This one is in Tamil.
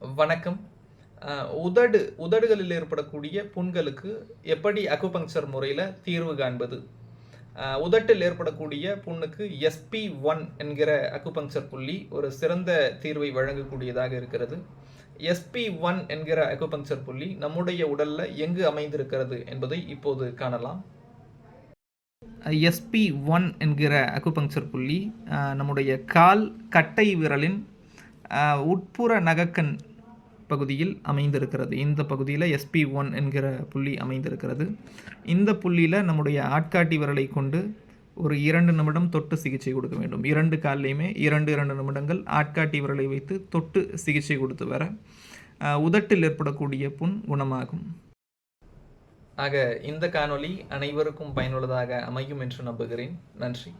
வணக்கம். உதடு உதடுகளில் ஏற்படக்கூடிய புண்களுக்கு எப்படி அக்குபங்சர் முறையில் தீர்வு காண்பது? உதட்டில் ஏற்படக்கூடிய புண்ணுக்கு எஸ்பி ஒன் என்கிற அக்குபங்சர் புள்ளி ஒரு சிறந்த தீர்வை வழங்கக்கூடியதாக இருக்கிறது. எஸ்பி ஒன் என்கிற அக்குபங்சர் புள்ளி நம்முடைய உடலில் எங்கு அமைந்திருக்கிறது என்பதை இப்போது காணலாம். எஸ்பி ஒன் என்கிற அக்குபங்சர் புள்ளி நம்முடைய கால் கட்டை விரலின் உட்புற நகக்கண் பகுதியில் அமைந்திருக்கிறது. இந்த பகுதியில் எஸ்பி ஒன் என்கிற புள்ளி அமைந்திருக்கிறது. இந்த புள்ளியில் நம்முடைய ஆட்காட்டி விரலை கொண்டு ஒரு இரண்டு நிமிடம் தொட்டு சிகிச்சை கொடுக்க வேண்டும். இரண்டு கால்லையுமே இரண்டு இரண்டு நிமிடங்கள் ஆட்காட்டி விரலை வைத்து தொட்டு சிகிச்சை கொடுத்து வர உதட்டில் ஏற்படக்கூடிய புண் குணமாகும். ஆக இந்த காணொளி அனைவருக்கும் பயனுள்ளதாக அமையும் என்று நம்புகிறேன். நன்றி.